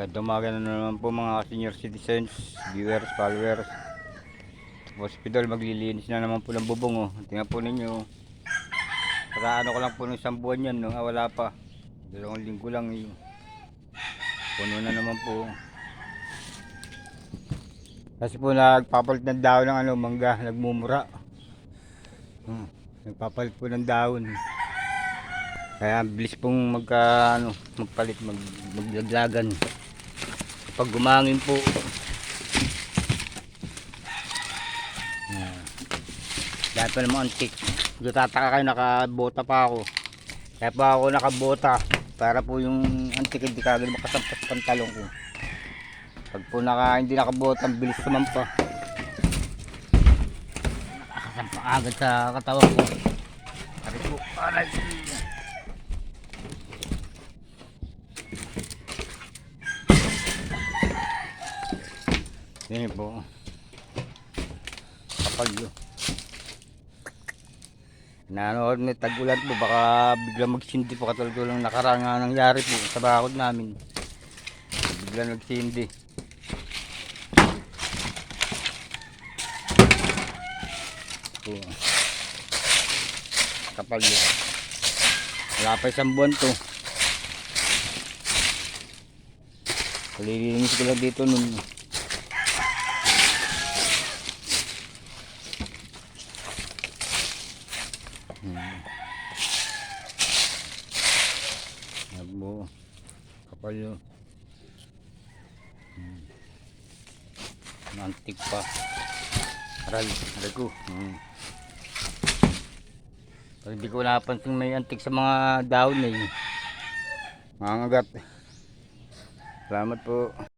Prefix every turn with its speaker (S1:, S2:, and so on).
S1: Magandang umaga na naman po mga senior citizens, viewers, followers. Hospital, maglilinis na naman po ng bubong oh. Tingnan po ninyo. Para ano ko lang po ng isang buwan yan, no? ah, wala pa. Dalawang linggo lang eh. Puno na naman po. Kasi po nagpapalit ng dahon ng ano, mangga, nagmumura. Hmm, nagpapalit po ng dahon. Kaya bilis pong magka, ano, magpalit, mag, maglaglagan. Kapag gumangin po. Dahil pa naman antik. Tataka kayo, nakabota pa ako. Kaya pa ako nakabota. Para po yung antik hindi kagad makasampas pantalong ko. Pag po naka, hindi nakabota, ang bilis naman pa. Nakasampa agad sa katawan ko. Aray po, aray. Yan po. Kapag yun. Nanood ni tagulan po, baka bigla magsindi po katulad ko lang nakarang nga nangyari po sa bakod namin. Bigla nagsindi. Po. Kapag yun. Wala pa isang buwan to. Kalilinis ko lang dito nun. Hmm. Nagbo. Kapal yun. Hmm. Nantik pa. Aral. Aral ko. Hmm. Hindi ko napansin may antik sa mga dahon eh. Mga ngagat. Salamat po.